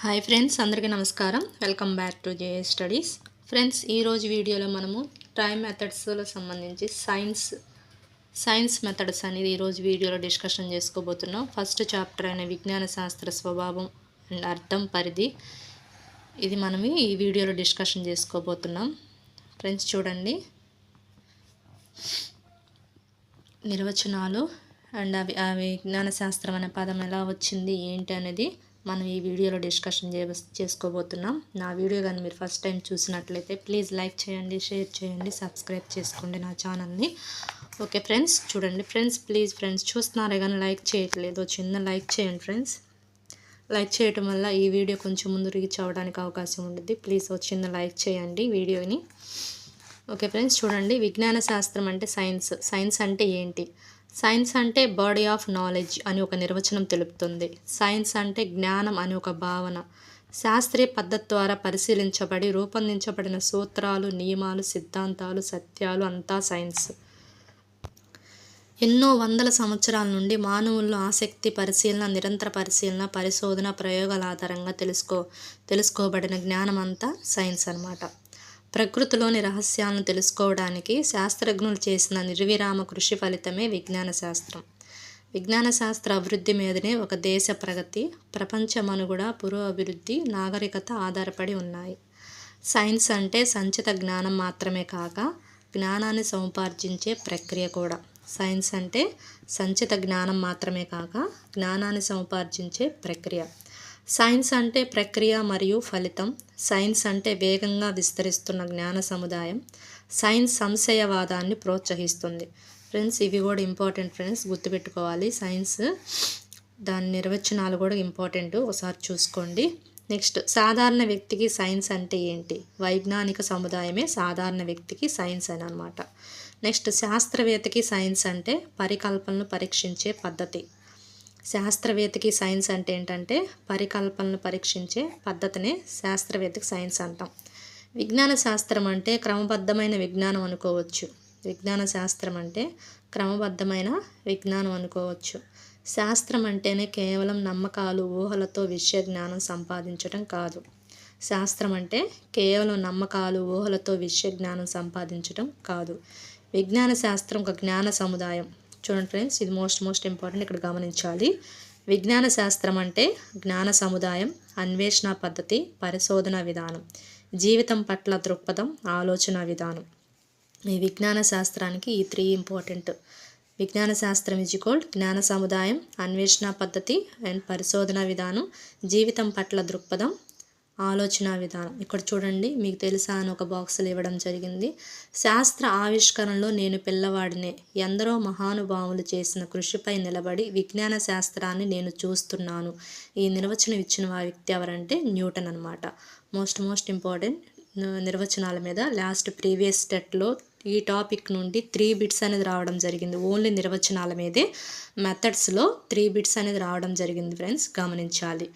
Hi friends అందరికీ నమస్కారం. Welcome back to JA studies. Friends ఈరోజు వీడియోలో మనము ట్రై మెథడ్స్లో సంబంధించి సైన్స్ సైన్స్ మెథడ్స్ అనేది ఈరోజు వీడియోలో డిస్కషన్ చేసుకోబోతున్నాం. ఫస్ట్ చాప్టర్ అయిన విజ్ఞాన శాస్త్ర స్వభావం అండ్ అర్థం పరిధి. ఇది మనం ఈ వీడియోలో డిస్కషన్ చేసుకోబోతున్నాం. ఫ్రెండ్స్ చూడండి. నిర్వచనాలు అండ్ అవి ఆ విజ్ఞాన శాస్త్రం అనే పదం ఎలా వచ్చింది ఏంటి అనేది మనం ఈ వీడియోలో డిస్కషన్ చే చేసుకోబోతున్నాం. నా వీడియో కానీ మీరు ఫస్ట్ టైం చూసినట్లయితే ప్లీజ్ లైక్ చేయండి షేర్ చేయండి సబ్స్క్రైబ్ చేసుకోండి నా ఛానల్ని. ఓకే ఫ్రెండ్స్ చూడండి ఫ్రెండ్స్ ప్లీజ్ ఫ్రెండ్స్ చూస్తున్నారే కానీ లైక్ చేయట్లేదు. చిన్న లైక్ చేయండి ఫ్రెండ్స్. లైక్ చేయటం వల్ల ఈ వీడియో కొంచెం ముందు రీచ్ అవ్వడానికి అవకాశం ఉంటుంది ప్లీజ్ ఒక చిన్న లైక్ చేయండి వీడియోని. ఓకే ఫ్రెండ్స్ చూడండి విజ్ఞాన శాస్త్రం అంటే సైన్స్. సైన్స్ అంటే ఏంటి? సైన్స్ అంటే బాడీ ఆఫ్ నాలెడ్జ్ అని ఒక నిర్వచనం తెలుపుతుంది. సైన్స్ అంటే జ్ఞానం అని ఒక భావన. శాస్త్రీయ పద్ధతి ద్వారా పరిశీలించబడి రూపొందించబడిన సూత్రాలు నియమాలు సిద్ధాంతాలు సత్యాలు అంతా సైన్స్ ఎన్నో వందల సంవత్సరాల నుండి మానవుల్లో ఆసక్తి పరిశీలన నిరంతర పరిశీలన పరిశోధన ప్రయోగాల ఆధారంగా తెలుసుకో తెలుసుకోబడిన జ్ఞానం అంతా సైన్స్ అన్నమాట. ప్రకృతిలోని రహస్యాలను తెలుసుకోవడానికి శాస్త్రజ్ఞులు చేసిన నిర్విరామ కృషి ఫలితమే విజ్ఞాన శాస్త్రం. విజ్ఞాన శాస్త్ర అభివృద్ధి మీదనే ఒక దేశ ప్రగతి ప్రపంచ మనుగడ పురోభివృద్ధి నాగరికత ఆధారపడి ఉన్నాయి. సైన్స్ అంటే సంచిత జ్ఞానం మాత్రమే కాక జ్ఞానాన్ని సముపార్జించే ప్రక్రియ కూడా. సైన్స్ అంటే సంచిత జ్ఞానం మాత్రమే కాక జ్ఞానాన్ని సముపార్జించే ప్రక్రియ. సైన్స్ అంటే ప్రక్రియ మరియు ఫలితం. సైన్స్ అంటే వేగంగా విస్తరిస్తున్న జ్ఞాన సముదాయం. సైన్స్ సంశయవాదాన్ని ప్రోత్సహిస్తుంది. ఫ్రెండ్స్ ఇవి కూడా ఇంపార్టెంట్ ఫ్రెండ్స్ గుర్తుపెట్టుకోవాలి. సైన్స్ దాని నిర్వచనాలు కూడా ఇంపార్టెంట్. ఒకసారి చూసుకోండి. నెక్స్ట్ సాధారణ వ్యక్తికి సైన్స్ అంటే ఏంటి? వైజ్ఞానిక సముదాయమే సాధారణ వ్యక్తికి సైన్స్ అని అనమాట నెక్స్ట్ శాస్త్రవేత్తకి సైన్స్ అంటే పరికల్పనలు పరీక్షించే పద్ధతి. శాస్త్రవేత్తకి సైన్స్ అంటే ఏంటంటే పరికల్పనలు పరీక్షించే పద్ధతినే శాస్త్రవేత్తకి సైన్స్ అంటాం. విజ్ఞాన శాస్త్రం అంటే క్రమబద్ధమైన విజ్ఞానం అనుకోవచ్చు. విజ్ఞాన శాస్త్రం అంటే క్రమబద్ధమైన విజ్ఞానం అనుకోవచ్చు. శాస్త్రం అంటేనే కేవలం నమ్మకాలు ఊహలతో విషయ జ్ఞానం సంపాదించడం కాదు. శాస్త్రం అంటే కేవలం నమ్మకాలు ఊహలతో విషయ జ్ఞానం సంపాదించడం కాదు. విజ్ఞాన శాస్త్రం ఒక జ్ఞాన సముదాయం. చూడండి ఫ్రెండ్స్ ఇది మోస్ట్ మోస్ట్ ఇంపార్టెంట్ ఇక్కడ గమనించాలి. విజ్ఞాన శాస్త్రం అంటే జ్ఞాన సముదాయం అన్వేషణ పద్ధతి పరిశోధన విధానం జీవితం పట్ల దృక్పథం ఆలోచన విధానం. ఈ విజ్ఞాన శాస్త్రానికి ఈ త్రీ ఇంపార్టెంట్. విజ్ఞాన శాస్త్రం ఇజ్ కోల్డ్ జ్ఞాన సముదాయం అన్వేషణ పద్ధతి అండ్ పరిశోధన విధానం జీవితం పట్ల దృక్పథం ఆలోచన విధానం. ఇక్కడ చూడండి మీకు తెలుసా అని ఒక బాక్సులు ఇవ్వడం జరిగింది. శాస్త్ర ఆవిష్కరణలో నేను పిల్లవాడినే. ఎందరో మహానుభావులు చేసిన కృషిపై నిలబడి విజ్ఞాన శాస్త్రాన్ని నేను చూస్తున్నాను. ఈ నిర్వచనం ఇచ్చిన వ్యక్తి ఎవరంటే న్యూటన్ అనమాట మోస్ట్ మోస్ట్ ఇంపార్టెంట్ నిర్వచనాల మీద లాస్ట్ ప్రీవియస్ స్టెట్లో ఈ టాపిక్ నుండి త్రీ బిట్స్ అనేది రావడం జరిగింది. ఓన్లీ నిర్వచనాల మీదే మెథడ్స్లో త్రీ బిట్స్ అనేది రావడం జరిగింది ఫ్రెండ్స్. గమనించాలి.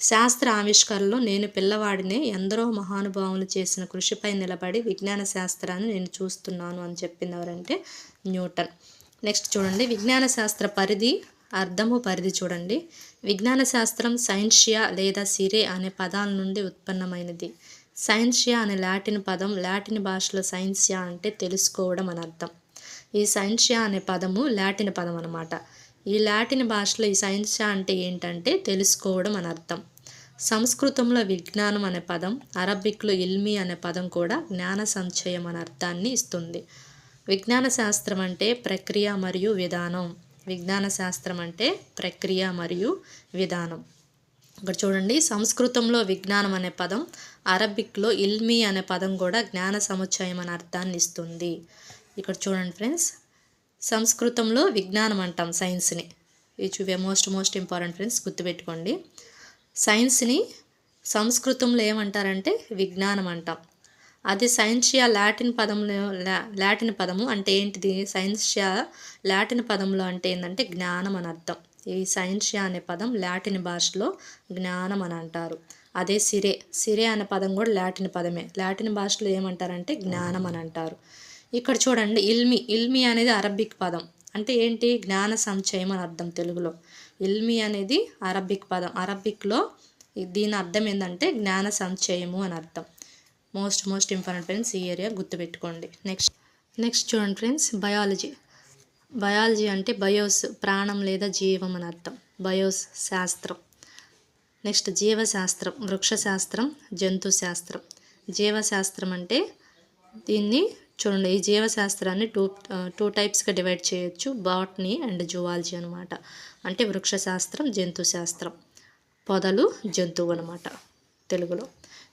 శాస్త్ర ఆవిష్కరణలో నేను పిల్లవాడినే ఎందరో మహానుభావులు చేసిన కృషిపై నిలబడి విజ్ఞాన శాస్త్రాన్ని నేను చూస్తున్నాను అని చెప్పింది ఎవరంటే న్యూటన్. నెక్స్ట్ చూడండి విజ్ఞాన శాస్త్ర పరిధి అర్థము పరిధి చూడండి. విజ్ఞాన శాస్త్రం సైన్షియా లేదా సిరే అనే పదాల నుండి ఉత్పన్నమైనది. సైన్షియా అనే లాటిన్ పదం లాటిన్ భాషలో సైన్సియా అంటే తెలుసుకోవడం అని అర్థం. ఈ సైన్షియా అనే పదము లాటిన్ పదం అనమాట ఈ లాటిన్ భాషలో ఈ సైన్షియా అంటే ఏంటంటే తెలుసుకోవడం అని అర్థం. సంస్కృతంలో విజ్ఞానం అనే పదం అరబిక్లో ఇల్మి అనే పదం కూడా జ్ఞాన సంచయం అనే అర్థాన్ని ఇస్తుంది. విజ్ఞాన శాస్త్రం అంటే ప్రక్రియ మరియు విధానం. విజ్ఞాన శాస్త్రం అంటే ప్రక్రియ మరియు విధానం. ఇక్కడ చూడండి సంస్కృతంలో విజ్ఞానం అనే పదం అరబిక్లో ఇల్మి అనే పదం కూడా జ్ఞాన సముచ్చయం అనే అర్థాన్ని ఇస్తుంది. ఇక్కడ చూడండి ఫ్రెండ్స్ సంస్కృతంలో విజ్ఞానం అంటాం సైన్స్ని. ఇది మోస్ట్ మోస్ట్ ఇంపార్టెంట్ ఫ్రెండ్స్ గుర్తుపెట్టుకోండి. సైన్స్ని సంస్కృతంలో ఏమంటారంటే విజ్ఞానం అంటాం అది సైన్షియా లాటిన్ పదంలో లాటిన్ పదము అంటే ఏంటిది? సైన్షియా లాటిన్ పదంలో అంటే ఏంటంటే జ్ఞానం అని అర్థం. ఈ సైన్షియా అనే పదం లాటిన్ భాషలో జ్ఞానం అని అంటారు. అదే సిరే. సిరే అనే పదం కూడా లాటిన్ పదమే. లాటిన్ భాషలో ఏమంటారంటే జ్ఞానం అని అంటారు. ఇక్కడ చూడండి ఇల్మి. ఇల్మి అనేది అరబిక్ పదం. అంటే ఏంటి? జ్ఞాన సంచయం అని అర్థం తెలుగులో. ఇల్మి అనేది అరబిక్ పదం. అరబిక్లో దీని అర్థం ఏంటంటే జ్ఞాన సంచయము అని అర్థం. మోస్ట్ మోస్ట్ ఇంపార్టెంట్ ఫ్రెండ్స్ ఈ ఏరియా గుర్తుపెట్టుకోండి. నెక్స్ట్ నెక్స్ట్ చూడండి ఫ్రెండ్స్ బయాలజీ బయాలజీ అంటే బయోస్ ప్రాణం లేదా జీవం అని అర్థం. బయోస్ శాస్త్రం. నెక్స్ట్ జీవశాస్త్రం. వృక్షశాస్త్రం జంతు శాస్త్రం జీవశాస్త్రం అంటే దీన్ని చూడండి ఈ జీవశాస్త్రాన్ని టూ టూ టైప్స్గా డివైడ్ చేయొచ్చు. బాట్నీ అండ్ జువాలజీ అనమాట అంటే వృక్షశాస్త్రం జంతు శాస్త్రం పొదలు జంతువు అనమాట తెలుగులో.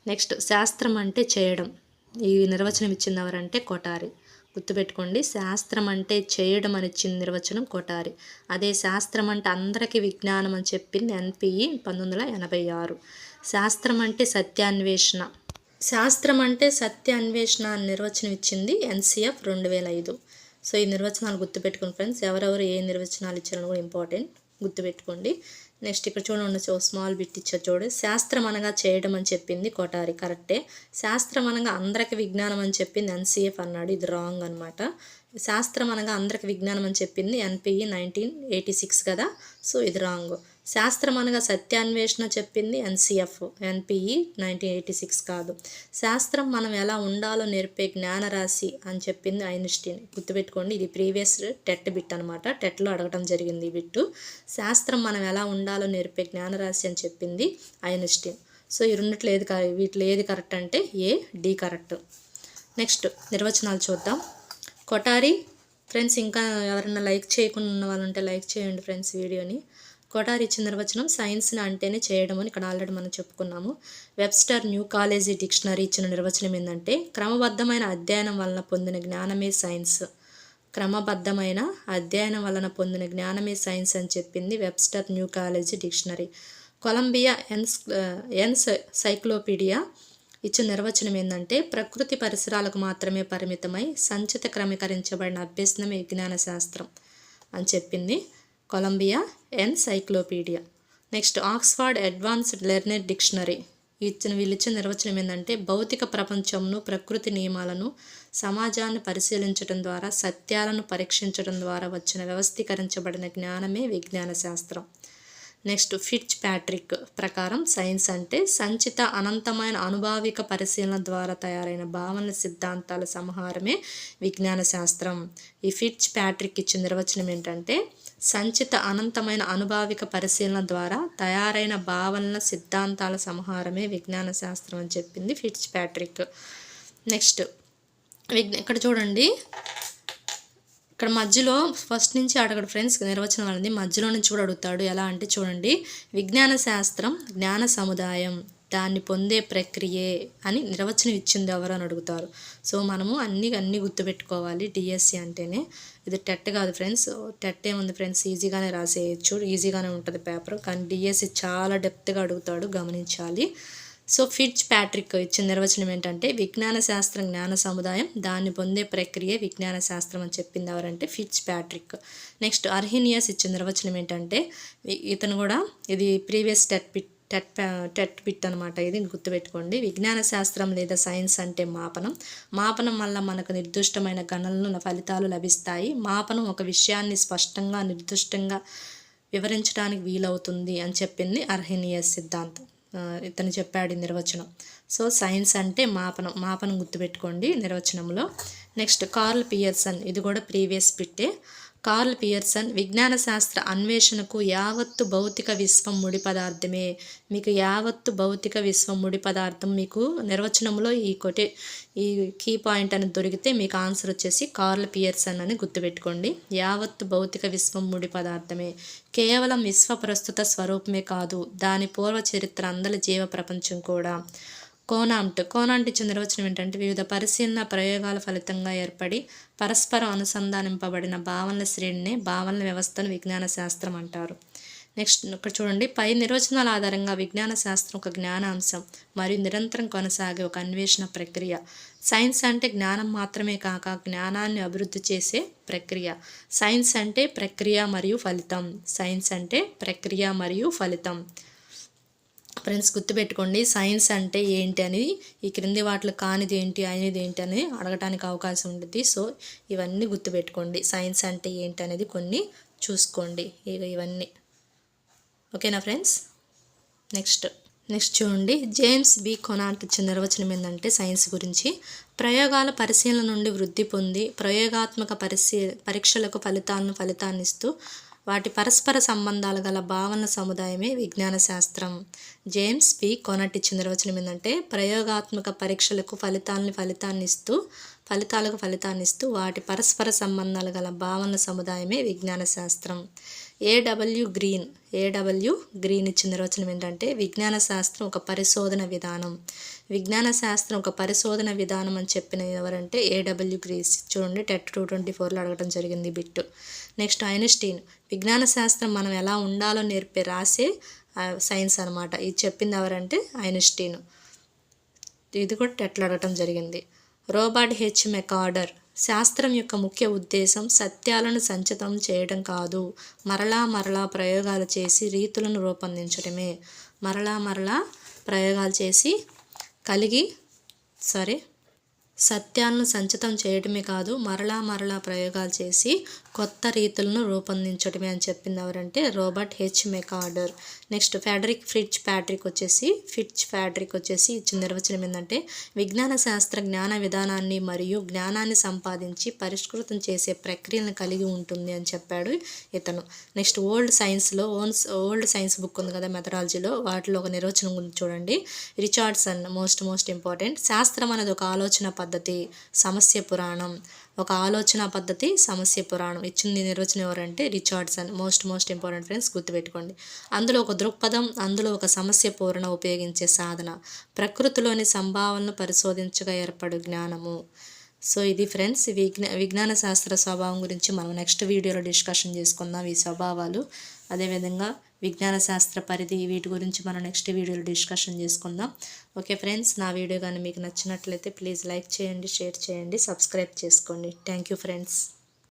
నెక్స్ట్ శాస్త్రం అంటే చేయడం. ఈ నిర్వచనం ఇచ్చింది ఎవరంటే కొటారి గుర్తుపెట్టుకోండి శాస్త్రం అంటే చేయడం అని ఇచ్చిన నిర్వచనం కొటారి అదే శాస్త్రం అంటే అందరికీ విజ్ఞానం అని చెప్పింది ఎన్పిఈ పంతొమ్మిది వందల ఎనభై ఆరు. శాస్త్రం అంటే సత్యాన్వేషణ. శాస్త్రం అంటే సత్య అన్వేషణ అని నిర్వచనం ఇచ్చింది ఎన్సిఎఫ్ రెండు వేల ఐదు సో ఈ నిర్వచనాలు గుర్తుపెట్టుకోండి ఫ్రెండ్స్. ఎవరెవరు ఏ నిర్వచనాలు ఇచ్చారని కూడా ఇంపార్టెంట్ గుర్తుపెట్టుకోండి. నెక్స్ట్ ఇక్కడ చూడండి ఒక స్మాల్ బిట్ ఇచ్చారు చూడు శాస్త్రం అనగా చేయడం అని చెప్పింది కొటారి. కరెక్టే. శాస్త్రం అనగా అందరికి విజ్ఞానం అని చెప్పింది ఎన్సీఎఫ్ అన్నాడు. ఇది రాంగ్ అనమాట శాస్త్రం అనగా అందరికి విజ్ఞానం అని చెప్పింది ఎన్పిఈ నైన్టీన్ ఎయిటీ సిక్స్ కదా. సో ఇది రాంగ్. శాస్త్రం అనగా సత్యాన్వేషణ చెప్పింది NCF NPE nineteen eighty six కాదు. శాస్త్రం మనం ఎలా ఉండాలో నేర్పే జ్ఞానరాశి అని చెప్పింది ఐన్స్టీన్. గుర్తుపెట్టుకోండి ఇది ప్రీవియస్ టెట్ బిట్ అనమాట టెట్లో అడగడం జరిగింది ఈ బిట్టు. శాస్త్రం మనం ఎలా ఉండాలో నేర్పే జ్ఞానరాశి అని చెప్పింది ఐన్స్టీన్. సో ఈ రెండిట్లో ఏది వీటిలో ఏది కరెక్ట్ అంటే ఏ డి కరెక్ట్. నెక్స్ట్ నిర్వచనాలు చూద్దాం. కొటారి ఫ్రెండ్స్ ఇంకా ఎవరైనా లైక్ చేయకుండా ఉన్న వాళ్ళు ఉంటే లైక్ చేయండి ఫ్రెండ్స్ వీడియోని. కోటార్ ఇచ్చిన నిర్వచనం సైన్స్ని అంటేనే చేయడం అని ఇక్కడ ఆల్రెడీ మనం చెప్పుకున్నాము. వెబ్స్టర్ న్యూ కాలేజీ డిక్షనరీ ఇచ్చిన నిర్వచనం ఏంటంటే క్రమబద్ధమైన అధ్యయనం వలన పొందిన జ్ఞానమే సైన్స్. క్రమబద్ధమైన అధ్యయనం వలన పొందిన జ్ఞానమే సైన్స్ అని చెప్పింది Webster new college dictionary. Columbia ఎన్స్ encyclopedia ఇచ్చిన నిర్వచనం ఏంటంటే ప్రకృతి పరిసరాలకు మాత్రమే పరిమితమై సంచిత క్రమీకరించబడిన అభ్యసనమే విజ్ఞాన శాస్త్రం అని చెప్పింది. Columbia encyclopedia next Oxford advanced learned dictionary ఇచ్చిన వీళ్ళిచ్చిన నిర్వచనం ఏంటంటే భౌతిక ప్రపంచంను ప్రకృతి నియమాలను సమాజాన్ని పరిశీలించడం ద్వారా సత్యాలను పరీక్షించడం ద్వారా వచ్చిన వ్యవస్థీకరించబడిన జ్ఞానమే విజ్ఞాన శాస్త్రం. నెక్స్ట్ ఫిట్చ్ ప్యాట్రిక్ ప్రకారం సైన్స్ అంటే సంచిత అనంతమైన అనుభావిక పరిశీలన ద్వారా తయారైన భావనల సిద్ధాంతాల సమాహారమే విజ్ఞాన శాస్త్రం. ఈ ఫిట్చ్ ప్యాట్రిక్ ఇచ్చిన నిర్వచనం ఏంటంటే సంచిత అనంతమైన అనుభావిక పరిశీలన ద్వారా తయారైన భావనల సిద్ధాంతాల సంహారమే విజ్ఞాన శాస్త్రం అని చెప్పింది ఫిట్స్ ప్యాట్రిక్ నెక్స్ట్ విజ్ఞ ఇక్కడ చూడండి. ఇక్కడ మధ్యలో ఫస్ట్ నుంచి అడగడు ఫ్రెండ్స్ నిర్వచనం అనేది మధ్యలో నుంచి కూడా అడుగుతాడు. ఎలా అంటే చూడండి విజ్ఞాన శాస్త్రం జ్ఞాన సముదాయం. దాన్ని పొందే ప్రక్రియే అని నిర్వచనం ఇచ్చింది ఎవరు అని అడుగుతారు. సో మనము అన్ని అన్ని గుర్తుపెట్టుకోవాలి. డిఎస్సి అంటేనే ఇది టెట్ కాదు ఫ్రెండ్స్. టెట్ ఏముంది ఫ్రెండ్స్? ఈజీగానే రాసేయచ్చు. ఈజీగానే ఉంటుంది పేపర్. కానీ డిఎస్సి చాలా డెప్త్గా అడుగుతాడు. గమనించాలి. సో ఫిట్జ్ ప్యాట్రిక్ ఇచ్చిన నిర్వచనం ఏంటంటే విజ్ఞాన శాస్త్రం జ్ఞాన సముదాయం దాన్ని పొందే ప్రక్రియ విజ్ఞాన శాస్త్రం అని చెప్పింది ఎవరంటే ఫిట్జ్ ప్యాట్రిక్. నెక్స్ట్ అర్హినియస్ ఇచ్చిన నిర్వచనం ఏంటంటే ఇతను కూడా ఇది previous TET bit TET TET bit అనమాట ఇది గుర్తుపెట్టుకోండి. విజ్ఞాన శాస్త్రం లేదా సైన్స్ అంటే మాపనం. మాపనం వల్ల మనకు నిర్దిష్టమైన గణనలు ఫలితాలు లభిస్తాయి. మాపనం ఒక విషయాన్ని స్పష్టంగా నిర్దిష్టంగా వివరించడానికి వీలవుతుంది అని చెప్పింది అర్హినియస్ సిద్ధాంతం. ఇతను చెప్పాడు ఈ నిర్వచనం. సో సైన్స్ అంటే మాపనం. మాపనం గుర్తుపెట్టుకోండి నిర్వచనంలో. Next curl Pearson. ఇది కూడా ప్రీవియస్ బిట్టే కార్ల్ పియర్సన్ విజ్ఞాన శాస్త్ర అన్వేషణకు యావత్తు భౌతిక విశ్వం ముడి పదార్థమే. మీకు యావత్తు భౌతిక విశ్వం ముడి పదార్థం మీకు నిర్వచనంలో ఈ కొటే ఈ కీ పాయింట్ అని దొరికితే మీకు ఆన్సర్ వచ్చేసి కార్ల్ పియర్సన్ అని గుర్తుపెట్టుకోండి. యావత్తు భౌతిక విశ్వం ముడి పదార్థమే. కేవలం విశ్వ ప్రస్తుత స్వరూపమే కాదు దాని పూర్వ చరిత్ర అందరి జీవ ప్రపంచం కూడా. కోనాంట్ కోనాంట్ ఇచ్చిన నిర్వచనం ఏంటంటే వివిధ పరిశీలన ప్రయోగాల ఫలితంగా ఏర్పడి పరస్పరం అనుసంధానింపబడిన భావనల శ్రేణిని భావనల వ్యవస్థను విజ్ఞాన శాస్త్రం అంటారు. నెక్స్ట్ ఇక్కడ చూడండి. పై నిర్వచనాల ఆధారంగా విజ్ఞాన శాస్త్రం ఒక జ్ఞానాంశం మరియు నిరంతరం కొనసాగే ఒక అన్వేషణ ప్రక్రియ. సైన్స్ అంటే జ్ఞానం మాత్రమే కాక జ్ఞానాన్ని అభివృద్ధి చేసే ప్రక్రియ. సైన్స్ అంటే ప్రక్రియ మరియు ఫలితం. సైన్స్ అంటే ప్రక్రియ మరియు ఫలితం. ఫ్రెండ్స్ గుర్తుపెట్టుకోండి సైన్స్ అంటే ఏంటి అనేది ఈ క్రింది వాటిలో కానిది ఏంటి అనేది ఏంటి అనేది అడగటానికి అవకాశం ఉంటుంది. సో ఇవన్నీ గుర్తుపెట్టుకోండి సైన్స్ అంటే ఏంటి అనేది కొన్ని చూసుకోండి. ఇక ఇవన్నీ. ఓకేనా ఫ్రెండ్స్? నెక్స్ట్ నెక్స్ట్ చూడండి. జేమ్స్ బి కొనాట్ ఇచ్చిన నిర్వచనం ఏంటంటే సైన్స్ గురించి. ప్రయోగాల పరిశీలన నుండి వృద్ధి పొంది ప్రయోగాత్మక పరిశీ పరీక్షలకు ఫలితాలను ఫలితాన్నిస్తూ వాటి పరస్పర సంబంధాలు గల భావన సముదాయమే విజ్ఞాన శాస్త్రం జేమ్స్ పి. కొనట్ ఇచ్చిన నిర్వచనం ఏంటంటే ప్రయోగాత్మక పరీక్షలకు ఫలితాలని ఫలితాన్ని ఇస్తూ ఫలితాలకు ఫలితాన్ని ఇస్తూ వాటి పరస్పర సంబంధాలు గల భావన సముదాయమే విజ్ఞాన శాస్త్రం ఏడబ్ల్యూ గ్రీన్ ఏడబ్ల్యూ గ్రీన్ ఇచ్చిన నిర్వచనం ఏంటంటే విజ్ఞాన శాస్త్రం ఒక పరిశోధన విధానం. విజ్ఞాన శాస్త్రం ఒక పరిశోధన విధానం అని చెప్పిన ఎవరంటే ఏడబ్ల్యూ గ్రీస్ చూడండి టెట్ టూ ట్వంటీ ఫోర్లో అడగడం జరిగింది బిట్టు. నెక్స్ట్ ఐన్స్టీన్ విజ్ఞాన శాస్త్రం మనం ఎలా ఉండాలో నేర్పే రాసే సైన్స్ అనమాట ఇది చెప్పింది ఎవరంటే ఐన్స్టీన్ ఇది కూడా టెట్లు అడగటం జరిగింది. రోబర్ట్ హెచ్ మెకార్డర్ శాస్త్రం యొక్క ముఖ్య ఉద్దేశం సత్యాలను సంచితం చేయడం కాదు. మరలా మరలా ప్రయోగాలు చేసి రీతులను రూపొందించడమే మరలా మరలా ప్రయోగాలు చేసి కలిగి సరే సత్యాలను సంచితం చేయడమే కాదు మరలా మరలా ప్రయోగాలు చేసి కొత్త రీతులను రూపొందించడమే అని చెప్పింది ఎవరంటే Robert H మెకార్డర్. Next ఫ్యాడ్రిక్ fridge Patrick వచ్చేసి ఫిడ్జ్ ఫ్యాడ్రిక్ వచ్చేసి ఇచ్చిన నిర్వచనం ఏంటంటే విజ్ఞాన శాస్త్ర జ్ఞాన విధానాన్ని మరియు జ్ఞానాన్ని సంపాదించి పరిష్కృతం చేసే ప్రక్రియలను కలిగి ఉంటుంది అని చెప్పాడు ఇతను. నెక్స్ట్ ఓల్డ్ సైన్స్లో ఓన్స్ ఓల్డ్ సైన్స్ బుక్ ఉంది కదా మెథడాలజీలో వాటిలో ఒక నిర్వచనం ఉంది చూడండి. Richardson most most important. శాస్త్రం అనేది ఒక ఆలోచన పద్ధతి సమస్య పురాణం. ఒక ఆలోచన పద్ధతి సమస్య పురాణం. ఇచ్చింది నిర్వచనం ఎవరంటే Richardson most most important friends గుర్తుపెట్టుకోండి. అందులో ఒక దృక్పథం అందులో ఒక సమస్య పూరణ ఉపయోగించే సాధన. ప్రకృతిలోని సంభావనను పరిశోధించగా ఏర్పడు జ్ఞానము. సో ఇది ఫ్రెండ్స్ విజ్ఞా విజ్ఞాన శాస్త్ర స్వభావం గురించి మనం నెక్స్ట్ వీడియోలో డిస్కషన్ చేసుకుందాం ఈ స్వభావాలు. అదేవిధంగా విజ్ఞాన శాస్త్ర పరిధి వీటి గురించి మనం నెక్స్ట్ వీడియోలో డిస్కషన్ చేసుకుందాం. ఓకే ఫ్రెండ్స్ నా వీడియో కానీ మీకు నచ్చినట్లయితే ప్లీజ్ లైక్ చేయండి షేర్ చేయండి సబ్స్క్రైబ్ చేసుకోండి. Thank you friends.